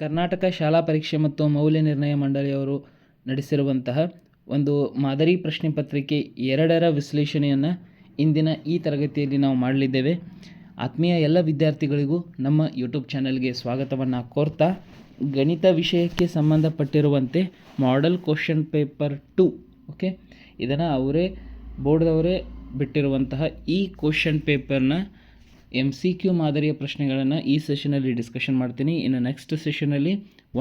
ಕರ್ನಾಟಕ ಶಾಲಾ ಪರೀಕ್ಷೆ ಮತ್ತು ಮೌಲ್ಯ ನಿರ್ಣಯ ಮಂಡಳಿಯವರು ನಡೆಸಿರುವಂತಹ ಒಂದು ಮಾದರಿ ಪ್ರಶ್ನೆ ಪತ್ರಿಕೆ ಎರಡರ ವಿಶ್ಲೇಷಣೆಯನ್ನು ಇಂದಿನ ಈ ತರಗತಿಯಲ್ಲಿ ನಾವು ಮಾಡಲಿದ್ದೇವೆ. ಆತ್ಮೀಯ ಎಲ್ಲ ವಿದ್ಯಾರ್ಥಿಗಳಿಗೂ ನಮ್ಮ ಯೂಟ್ಯೂಬ್ ಚಾನಲ್ಗೆ ಸ್ವಾಗತವನ್ನು ಕೋರ್ತಾ, ಗಣಿತ ವಿಷಯಕ್ಕೆ ಸಂಬಂಧಪಟ್ಟಿರುವಂತೆ model question paper two okay ಇದನ್ನು ಅವರೇ ಬೋರ್ಡ್ದವರೇ ಬಿಟ್ಟಿರುವಂತಹ ಈ ಕ್ವಶನ್ ಪೇಪರ್ನ ಎಂ ಸಿ ಕ್ಯೂ ಮಾದರಿಯ ಪ್ರಶ್ನೆಗಳನ್ನು ಈ ಸೆಷನಲ್ಲಿ ಡಿಸ್ಕಷನ್ ಮಾಡ್ತೀನಿ. ಇನ್ನು ನೆಕ್ಸ್ಟ್ ಸೆಷನಲ್ಲಿ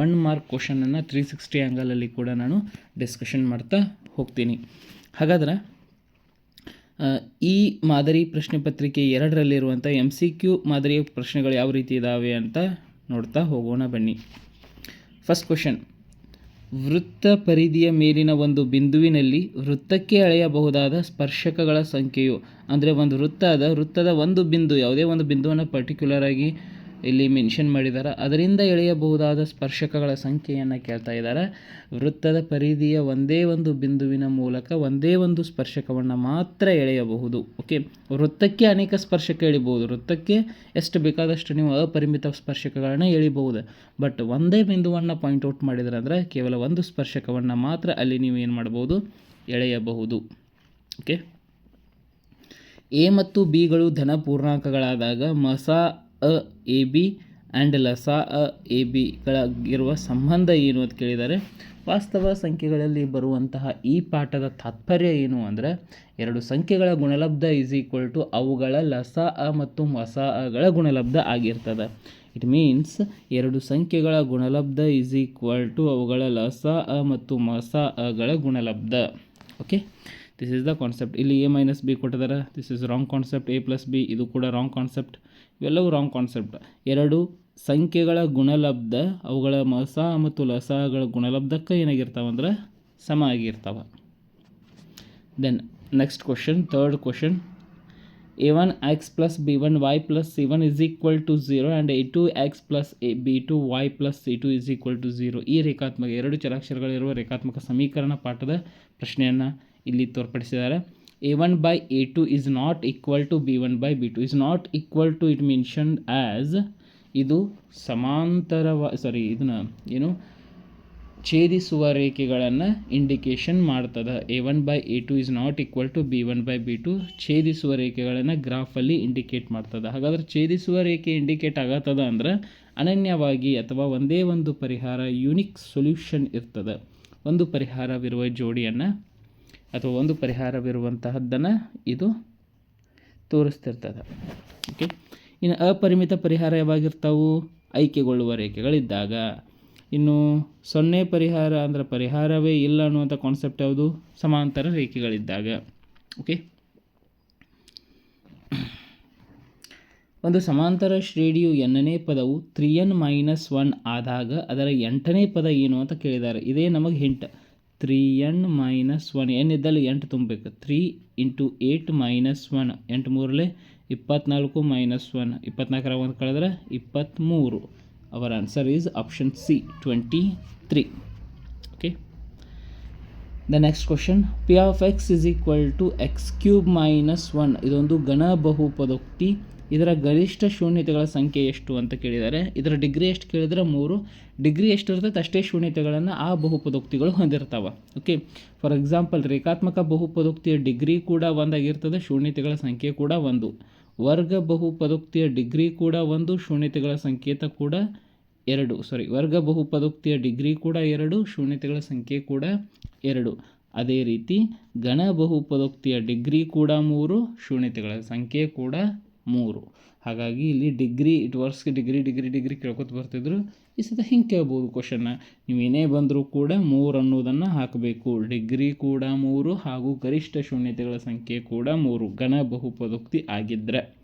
ಒನ್ ಮಾರ್ಕ್ ಕ್ವಶನನ್ನು ತ್ರೀ ಸಿಕ್ಸ್ಟಿ ಆ್ಯಂಗಲಲ್ಲಿ ಕೂಡ ನಾನು ಡಿಸ್ಕಷನ್ ಮಾಡ್ತಾ ಹೋಗ್ತೀನಿ. ಹಾಗಾದ್ರೆ ಈ ಮಾದರಿ ಪ್ರಶ್ನೆ ಪತ್ರಿಕೆ ಎರಡರಲ್ಲಿರುವಂಥ ಎಂ ಸಿ ಕ್ಯೂ ಮಾದರಿಯ ಪ್ರಶ್ನೆಗಳು ಯಾವ ರೀತಿ ಇದ್ದಾವೆ ಅಂತ ನೋಡ್ತಾ ಹೋಗೋಣ ಬನ್ನಿ. ಫಸ್ಟ್ ಕ್ವಶನ್ ವೃತ್ತ ಪರಿಧಿಯ ಮೇಲಿನ ಒಂದು ಬಿಂದುವಿನಲ್ಲಿ ವೃತ್ತಕ್ಕೆ ಅಳೆಯಬಹುದಾದ ಸ್ಪರ್ಶಕಗಳ ಸಂಖ್ಯೆಯು, ಅಂದರೆ ಒಂದು ವೃತ್ತ ಅದ ವೃತ್ತದ ಒಂದು ಬಿಂದು, ಯಾವುದೇ ಒಂದು ಬಿಂದುವನ್ನು ಪರ್ಟಿಕ್ಯುಲರ್ ಆಗಿ ಇಲ್ಲಿ ಮೆನ್ಷನ್ ಮಾಡಿದ್ದಾರೆ. ಅದರಿಂದ ಎಳೆಯಬಹುದಾದ ಸ್ಪರ್ಶಕಗಳ ಸಂಖ್ಯೆಯನ್ನು ಕೇಳ್ತಾ ಇದ್ದಾರೆ. ವೃತ್ತದ ಪರಿಧಿಯ ಒಂದೇ ಒಂದು ಬಿಂದುವಿನ ಮೂಲಕ ಒಂದೇ ಒಂದು ಸ್ಪರ್ಶಕವನ್ನು ಮಾತ್ರ ಎಳೆಯಬಹುದು. ಓಕೆ ವೃತ್ತಕ್ಕೆ ಅನೇಕ ಸ್ಪರ್ಶಕ ಎಳಿಬಹುದು. ವೃತ್ತಕ್ಕೆ ಎಷ್ಟು ಬೇಕಾದಷ್ಟು ನೀವು ಅಪರಿಮಿತ ಸ್ಪರ್ಶಕಗಳನ್ನು ಎಳಿಬಹುದು. ಬಟ್ ಒಂದೇ ಬಿಂದುವನ್ನು ಪಾಯಿಂಟ್ ಔಟ್ ಮಾಡಿದ್ರೆ ಅಂದರೆ ಕೇವಲ ಒಂದು ಸ್ಪರ್ಶಕವನ್ನು ಮಾತ್ರ ಅಲ್ಲಿ ನೀವು ಏನು ಮಾಡ್ಬೋದು ಎಳೆಯಬಹುದು. ಓಕೆ ಎ ಮತ್ತು ಬಿಗಳು ಧನ ಪೂರ್ಣಾಂಕಗಳಾದಾಗ ಮಸ ಅ, ಎ, ಬಿ ಆ್ಯಂಡ್ ಲಸ, ಅ, ಎ ಬಿಗಳಾಗಿರುವ ಸಂಬಂಧ ಏನು ಅಂತ ಕೇಳಿದ್ದಾರೆ? ವಾಸ್ತವ ಸಂಖ್ಯೆಗಳಲ್ಲಿ ಬರುವಂತಹ ಈ ಪಾಠದ ತಾತ್ಪರ್ಯ ಏನು ಅಂದರೆ, ಎರಡು ಸಂಖ್ಯೆಗಳ ಗುಣಲಬ್ಧ ಈಸ್ ಈಕ್ವಲ್ ಟು ಅವುಗಳ ಲಸ, ಅ ಮತ್ತು ಮಸ, ಅಗಳ ಗುಣಲಬ್ಧ ಆಗಿರ್ತದೆ. ಇಟ್ ಮೀನ್ಸ್ ಎರಡು ಸಂಖ್ಯೆಗಳ ಗುಣಲಬ್ಧ ಈಸ್ ಈಕ್ವಲ್ ಟು ಅವುಗಳ ಲಸ, ಅ ಮತ್ತು ಮಸ, ಅಗಳ ಗುಣಲಬ್ಧ. Okay this is the concept ಇಲ್ಲಿ ಎ ಮೈನಸ್ ಬಿ ಕೊಟ್ಟಿದ್ದಾರೆ. This is wrong concept A plus B ಇದು ಕೂಡ ರಾಂಗ್ ಕಾನ್ಸೆಪ್ಟ್ ಇವೆಲ್ಲವೂ ರಾಂಗ್ ಕಾನ್ಸೆಪ್ಟ್ ಎರಡು, ಸಂಖ್ಯೆಗಳ ಗುಣಲಬ್ಧ, ಅವುಗಳ ಮಸ ಮತ್ತು ಲಸಗಳ ಗುಣಲಬ್ಧಕ್ಕೆ ಏನಾಗಿರ್ತಾವೆ ಅಂದ್ರೆ ಸಮ ಆಗಿರ್ತಾವೆ. Then next question third question A one X plus B one Y plus C one is equal to zero and A two X plus A B two Y plus C two is equal to zero ಈ ರೇಖಾತ್ಮಕ, ಎರಡು ಚರಾಕ್ಷರಗಳಿರುವ ರೇಖಾತ್ಮಕ ಸಮೀಕರಣ ಪಾಠದ ಪ್ರಶ್ನೆಯನ್ನು ಇಲ್ಲಿ ತೋರ್ಪಡಿಸಿದ್ದಾರೆ. A two is not equal to B one by B two is not equal to it mentioned as ಇದು ಸಮಾಂತರವ ಸಾರಿ ಇದನ್ನ ಏನು ಛೇದಿಸುವ ರೇಖೆಗಳನ್ನು ಇಂಡಿಕೇಶನ್ ಮಾಡ್ತದೆ. A one by A two is not equal to B one by B two ಛೇದಿಸುವ ರೇಖೆಗಳನ್ನು ಗ್ರಾಫಲ್ಲಿ indicate ಮಾಡ್ತದೆ. ಹಾಗಾದ್ರೆ ಛೇದಿಸುವ ರೇಖೆ ಇಂಡಿಕೇಟ್ ಆಗತ್ತದ ಅಂದ್ರೆ ಅನನ್ಯವಾಗಿ ಅಥವಾ ಒಂದೇ ಒಂದು ಪರಿಹಾರ ಯುನಿಕ್ ಸೊಲ್ಯೂಷನ್ ಇರ್ತದೆ. ಒಂದು ಪರಿಹಾರವಿರುವ ಜೋಡಿಯನ್ನು ಅಥವಾ ಒಂದು ಪರಿಹಾರವಿರುವಂತಹದ್ದನ್ನು ಇದು ತೋರಿಸ್ತಿರ್ತದೆ. ಓಕೆ ಇನ್ನು ಅಪರಿಮಿತ ಪರಿಹಾರ ಯಾವಾಗಿರ್ತಾವು? ಆಯ್ಕೆಗೊಳ್ಳುವ ರೇಖೆಗಳಿದ್ದಾಗ. ಇನ್ನು ಸೊನ್ನೆ ಪರಿಹಾರ ಅಂದರೆ ಪರಿಹಾರವೇ ಇಲ್ಲ ಅನ್ನುವಂಥ ಕಾನ್ಸೆಪ್ಟ್ ಯಾವುದು? ಸಮಾಂತರ ರೇಖೆಗಳಿದ್ದಾಗ. ಓಕೆ ಒಂದು ಸಮಾಂತರ ಶ್ರೇಣಿಯು ಎನ್ನನೇ ಪದವು ತ್ರೀ ಎನ್ ಮೈನಸ್ ಒನ್ ಆದಾಗ ಅದರ ಎಂಟನೇ ಪದ ಏನು ಅಂತ ಕೇಳಿದ್ದಾರೆ. ಇದೇ ನಮಗೆ hint three n minus one n ಇದ್ದಲ್ಲಿ ಎಂಟು ತುಂಬಬೇಕು. Three into eight minus one ಎಂಟು ಮೂರಲೆ ಇಪ್ಪತ್ನಾಲ್ಕು ಮೈನಸ್ ಒನ್ ಇಪ್ಪತ್ನಾಲ್ಕರ ಒಂದು ಕಳೆದ್ರೆ ಇಪ್ಪತ್ತ್ಮೂರು our answer is option C twenty three okay the next question p of x is equal to x cube minus one ಇದೊಂದು ಘನ ಬಹುಪದೋಕ್ತಿ ಇದರ ಗರಿಷ್ಠ ಶೂನ್ಯತೆಗಳ ಸಂಖ್ಯೆ ಎಷ್ಟು ಅಂತ ಕೇಳಿದ್ದಾರೆ ಇದರ ಡಿಗ್ರಿ ಎಷ್ಟು ಕೇಳಿದರೆ ಮೂರು. ಡಿಗ್ರಿ ಎಷ್ಟು ಇರ್ತೈತೆ ಅಷ್ಟೇ ಶೂನ್ಯತೆಗಳನ್ನು ಆ ಬಹುಪದೋಕ್ತಿಗಳು ಹೊಂದಿರ್ತಾವೆ. ಓಕೆ ಫಾರ್ ಎಕ್ಸಾಂಪಲ್ ರೇಖಾತ್ಮಕ ಬಹುಪದೋಕ್ತಿಯ ಡಿಗ್ರಿ ಕೂಡ ಒಂದಾಗಿರ್ತದೆ, ಶೂನ್ಯತೆಗಳ ಸಂಖ್ಯೆ ಕೂಡ ಒಂದು. ವರ್ಗ ಬಹುಪದೋಕ್ತಿಯ ಡಿಗ್ರಿ ಕೂಡ ಒಂದು, ಶೂನ್ಯತೆಗಳ ಸಂಕೇತ ಕೂಡ ಎರಡು. ಸಾರಿ ವರ್ಗ ಬಹುಪದೋಕ್ತಿಯ ಡಿಗ್ರಿ ಕೂಡ ಎರಡು, ಶೂನ್ಯತೆಗಳ ಸಂಖ್ಯೆ ಕೂಡ ಎರಡು. ಅದೇ ರೀತಿ ಘನ ಬಹುಪದೋಕ್ತಿಯ ಡಿಗ್ರಿ ಕೂಡ ಮೂರು, ಶೂನ್ಯತೆಗಳ ಸಂಖ್ಯೆ ಕೂಡ ಮೂರು. ಹಾಗಾಗಿ ಇಲ್ಲಿ ಡಿಗ್ರಿ ಇಟ್ ವರ್ಸ್ಗೆ ಡಿಗ್ರಿ ಡಿಗ್ರಿ ಡಿಗ್ರಿ ಕೇಳ್ಕೊತ ಬರ್ತಿದ್ರು. ಈ ಸತ ಹಿಂಗೆ ಕೇಳ್ಬೋದು ಕ್ವಶನ್ನ ನೀವು ಏನೇ ಬಂದರೂ ಕೂಡ ಮೂರು ಅನ್ನೋದನ್ನು ಹಾಕಬೇಕು. ಡಿಗ್ರಿ ಕೂಡ ಮೂರು ಹಾಗೂ ಗರಿಷ್ಠ ಶೂನ್ಯತೆಗಳ ಸಂಖ್ಯೆ ಕೂಡ ಮೂರು. ಘನ ಬಹುಪದೋಕ್ತಿ ಆಗಿದ್ದರೆ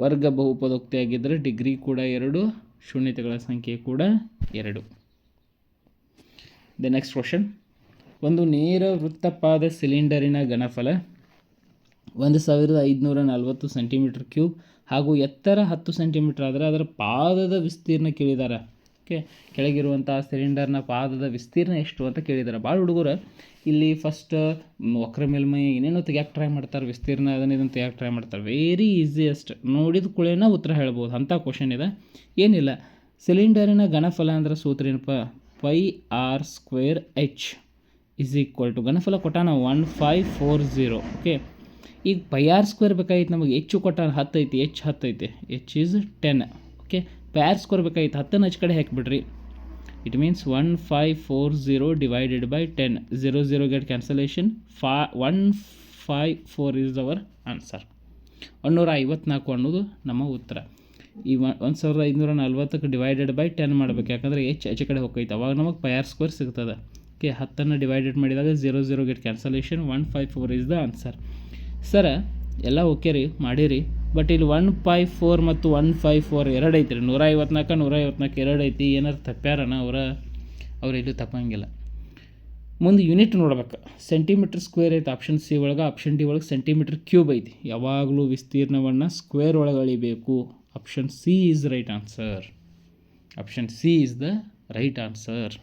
ವರ್ಗ ಬಹುಪದೋಕ್ತಿ ಆಗಿದ್ದರೆ ಡಿಗ್ರಿ ಕೂಡ ಎರಡು, ಶೂನ್ಯತೆಗಳ ಸಂಖ್ಯೆ ಕೂಡ ಎರಡು. ದ ನೆಕ್ಸ್ಟ್ ಕ್ವಶನ್ ಒಂದು ನೇರ ವೃತ್ತಪಾದ ಸಿಲಿಂಡರಿನ ಘನಫಲ. ಒಂದು ಸಾವಿರದ ಐದುನೂರ ನಲವತ್ತು ಸೆಂಟಿಮೀಟ್ರ್ ಕ್ಯೂಬ್ ಹಾಗೂ ಎತ್ತರ ಹತ್ತು ಸೆಂಟಿಮೀಟ್ರ್ ಆದರೆ ಅದರ ಪಾದದ ವಿಸ್ತೀರ್ಣ ಕೇಳಿದ್ದಾರೆ ಓಕೆ ಕೆಳಗಿರುವಂಥ ಸಿಲಿಂಡರ್ನ ಪಾದದ ವಿಸ್ತೀರ್ಣ ಎಷ್ಟು ಅಂತ ಕೇಳಿದ್ದಾರೆ ಭಾಳ ಹುಡುಗರು ಇಲ್ಲಿ ಫಸ್ಟ್ ವಕ್ರ ಮೇಲ್ಮೈ ಏನೇನೋ ತೆಗಿಯಕ್ಕೆ ಟ್ರೈ ಮಾಡ್ತಾರೆ, ವಿಸ್ತೀರ್ಣ ಅದನ್ನು ಇದನ್ನು ತೆಗಿಯಕ್ಕೆ ಟ್ರೈ ಮಾಡ್ತಾರೆ. ವೆರಿ ಈಸಿಯೆಸ್ಟ್ ನೋಡಿದ ಕೂಡಲೇ ಉತ್ತರ ಹೇಳ್ಬೋದು. ಅಂಥ ಕ್ವಶನ್ ಇದೆ. ಏನಿಲ್ಲ. ಸಿಲಿಂಡರಿನ ಘನಫಲ ಅಂದರೆ ಸೂತ್ರ ಏನಪ್ಪ? Pi r square h is equal to ಘನಫಲ ಕೊಟ್ಟಾನ one five four zero okay ಈಗ ಪೈ ಆರ್ ಸ್ಕ್ವೇರ್ ಬೇಕಾಗಿತ್ತು ನಮಗೆ ಹೆಚ್ಚು ಕೊಟ್ಟಾನ ಹತ್ತೈತಿ ಐತಿ ಹತ್ತೈತಿ h is ten okay pi r square ಬೇಕಾಗಿತ್ತು ಹತ್ತನ್ನು ಹಚ್ಚ ಕಡೆ ಹಾಕಿಬಿಡ್ರಿ. It means one five four zero divided by ten zero zero get cancellation ಫಾ one five four is our answer ಒಂದೂರ ಐವತ್ನಾಲ್ಕು ಅನ್ನೋದು ನಮ್ಮ ಉತ್ತರ. ಈ ಒಂದು ಸಾವಿರದ ಐನೂರ ನಲ್ವತ್ತಕ್ಕೆ ಡಿವೈಡೆಡ್ ಬೈ ಟೆನ್ ಮಾಡಬೇಕು. ಯಾಕಂದರೆ ಹೆಚ್ಚು ಹೆಚ್ಚು ಕಡೆ ಹೋಗೈತೆ ಅವಾಗ ನಮಗೆ ಪೈ ಆರ್ ಸ್ಕ್ವೇರ್ ಸಿಗ್ತದೆ. ಓಕೆ ಹತ್ತನ್ನು ಡಿವೈಡೆಡ್ ಮಾಡಿದಾಗ zero zero get cancellation one five four is the answer ಸರ, ಎಲ್ಲ ಓಕೆ ರೀ, ಮಾಡಿರಿ. ಬಟ್ ಇಲ್ಲಿ ಒನ್ ಫೈವ್ ಫೋರ್ ಮತ್ತು ಒನ್ ಫೈವ್ ಫೋರ್ ಎರಡು ಐತಿ ರೀ ನೂರ ಐವತ್ನಾಲ್ಕು ನೂರ ಐವತ್ನಾಲ್ಕು ಎರಡು ಐತಿ. ಏನಾರು ತಪ್ಪ್ಯಾರನ ಅವರ? ಅವ್ರು ಇಲ್ಲಿ ತಪ್ಪಂಗಿಲ್ಲ. ಮುಂದೆ ಯೂನಿಟ್ ನೋಡ್ಬೇಕು. ಸೆಂಟಿಮೀಟ್ರ್ ಸ್ಕ್ವೇರ್ ಐತೆ ಆಪ್ಷನ್ ಸಿ ಒಳಗೆ. ಆಪ್ಷನ್ ಡಿ ಒಳಗೆ ಸೆಂಟಿಮೀಟ್ರ್ ಕ್ಯೂಬ್ ಐತಿ. ಯಾವಾಗಲೂ ವಿಸ್ತೀರ್ಣವನ್ನು ಸ್ಕ್ವೇರ್ ಒಳಗೆ ಅಳಿಬೇಕು. Option C is right answer option C is the right answer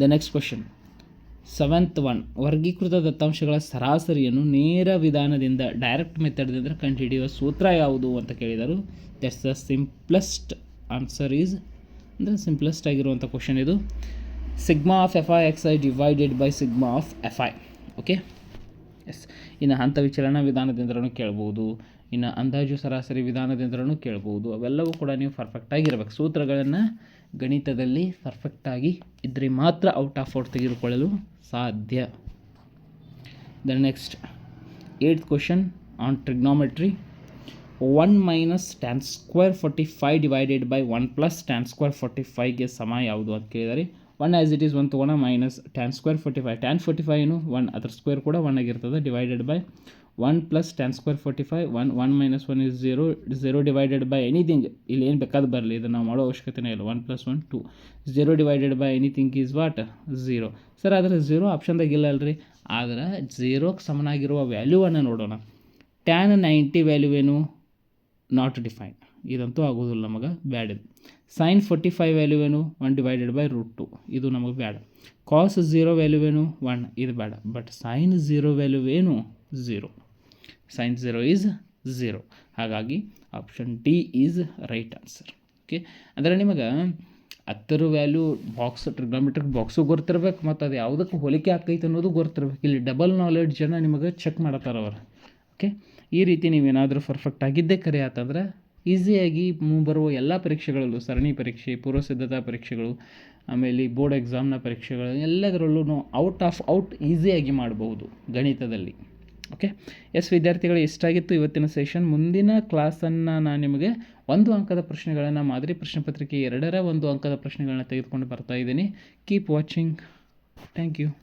the next question seventh one ವರ್ಗೀಕೃತ ದತ್ತಾಂಶಗಳ ಸರಾಸರಿಯನ್ನು ನೇರ ವಿಧಾನದಿಂದ ಡೈರೆಕ್ಟ್ ಮೆಥಡ್ದಿಂದ ಕಂಡುಹಿಡಿಯುವ ಸೂತ್ರ ಯಾವುದು ಅಂತ ಕೇಳಿದರು. That's the simplest answer is ಅಂದರೆ ಸಿಂಪ್ಲೆಸ್ಟ್ ಆಗಿರುವಂಥ ಕ್ವಶನ್ ಇದು. Sigma of f i x i divided by sigma of f i okay yes ಇನ್ನು ಹಂತ ವಿಚಲನ ವಿಧಾನದಿಂದಲೂ ಕೇಳ್ಬೋದು. ಇನ್ನು ಅಂದಾಜು ಸರಾಸರಿ ವಿಧಾನದಿಂದಲೂ ಕೇಳ್ಬೋದು. ಅವೆಲ್ಲವೂ ಕೂಡ ನೀವು ಪರ್ಫೆಕ್ಟಾಗಿರ್ಬೇಕು ಸೂತ್ರಗಳನ್ನು ಗಣಿತದಲ್ಲಿ ಪರ್ಫೆಕ್ಟಾಗಿ ಇದ್ದರೆ ಮಾತ್ರ ಔಟ್ ಆಫ್ ಔಟ್ ತೆಗೆದುಕೊಳ್ಳಲು ಸಾಧ್ಯ. The next eight question on trigonometry one minus tan square forty five divided by one plus tan square forty ಫೈವ್ಗೆ ಸಮ ಯಾವುದು ಅಂತ ಕೇಳಿದರೆ one as it is one ತೊಗೊಳ minus tan square forty five tan forty five ಏನು one ಅದ್ರ square ಕೂಡ one ಆಗಿರ್ತದೆ divided by one plus tan square forty five one one minus one is zero zero divided by anything ಇಲ್ಲಿ ಏನು ಬೇಕಾದ ಬರಲಿ ಇದು ನಾವು ಮಾಡೋ ಅವಶ್ಯಕತೆನೇ ಇಲ್ಲ. One plus one two zero divided by anything is what zero sir ಆದರೆ ಝೀರೋ ಆಪ್ಷನ್ದಾಗ ಇಲ್ಲ ಅಲ್ರಿ. ಆದ್ರೆ ಝೀರೋಕ್ಕೆ ಸಮನಾಗಿರುವ ವ್ಯಾಲ್ಯೂವನ್ನು ನೋಡೋಣ. ಟ್ಯಾನ್ ನೈಂಟಿ ವ್ಯಾಲ್ಯೂ ಏನು? ನಾಟ್ ಡಿಫೈನ್ ಇದಂತೂ ಆಗೋದಿಲ್ಲ ನಮಗೆ, ಬ್ಯಾಡ್ ಇದು. ಸೈನ್ ಫೋರ್ಟಿ ಫೈವ್ ವ್ಯಾಲ್ಯೂ ಏನು? One divided by root two ಇದು ನಮಗೆ ಬೇಡ ಕಾಸ್ ಝೀರೋ ವ್ಯಾಲ್ಯೂ ಏನು? ಒನ್ ಇದು ಬೇಡ ಬಟ್ ಸೈನ್ ಝೀರೋ ವ್ಯಾಲ್ಯೂ ಏನು? Zero sine zero is zero ಹಾಗಾಗಿ option D is right answer okay ಅಂದರೆ ನಿಮಗೆ ಹತ್ತರ ವ್ಯಾಲ್ಯೂ ಬಾಕ್ಸ್ ಟ್ರಿಗ್ನೋಮೆಟ್ರಿಕ್ ಬಾಕ್ಸು ಗೊತ್ತಿರ್ಬೇಕು, ಮತ್ತು ಅದು ಯಾವುದಕ್ಕೆ ಹೋಲಿಕೆ ಆಗ್ತೈತೆ ಅನ್ನೋದು ಗೊತ್ತಿರ್ಬೇಕು. ಇಲ್ಲಿ ಡಬಲ್ ನಾಲೆಡ್ಜ್ ಜನ ನಿಮಗೆ ಚೆಕ್ ಮಾಡತ್ತಾರ ಅವರು. ಓಕೆ ಈ ರೀತಿ ನೀವೇನಾದರೂ ಪರ್ಫೆಕ್ಟ್ ಆಗಿದ್ದೇ ಕರೆ ಆತಂದ್ರೆ ಈಸಿಯಾಗಿ ಬರುವ ಎಲ್ಲ ಪರೀಕ್ಷೆಗಳಲ್ಲೂ ಸರಣಿ ಪರೀಕ್ಷೆ ಪೂರ್ವ ಸಿದ್ಧತಾ ಪರೀಕ್ಷೆಗಳು, ಆಮೇಲೆ ಬೋರ್ಡ್ ಎಕ್ಸಾಮ್ನ ಪರೀಕ್ಷೆಗಳು ಎಲ್ಲದರಲ್ಲೂ ಔಟ್ ಆಫ್ ಔಟ್ ಈಸಿಯಾಗಿ ಮಾಡಬಹುದು ಗಣಿತದಲ್ಲಿ. ಓಕೆ? ಎಸ್, ವಿದ್ಯಾರ್ಥಿಗಳು ಎಷ್ಟಾಗಿತ್ತು ಇವತ್ತಿನ ಸೆಷನ್. ಮುಂದಿನ ಕ್ಲಾಸನ್ನು ನಾನು ನಿಮಗೆ ಒಂದು ಅಂಕದ ಪ್ರಶ್ನೆಗಳನ್ನು ಮಾದರಿ ಪ್ರಶ್ನೆ ಪತ್ರಿಕೆ ಎರಡರ ಒಂದು ಅಂಕದ ಪ್ರಶ್ನೆಗಳನ್ನ ತೆಗೆದುಕೊಂಡು ಬರ್ತಾ ಇದ್ದೀನಿ. Keep watching. Thank you.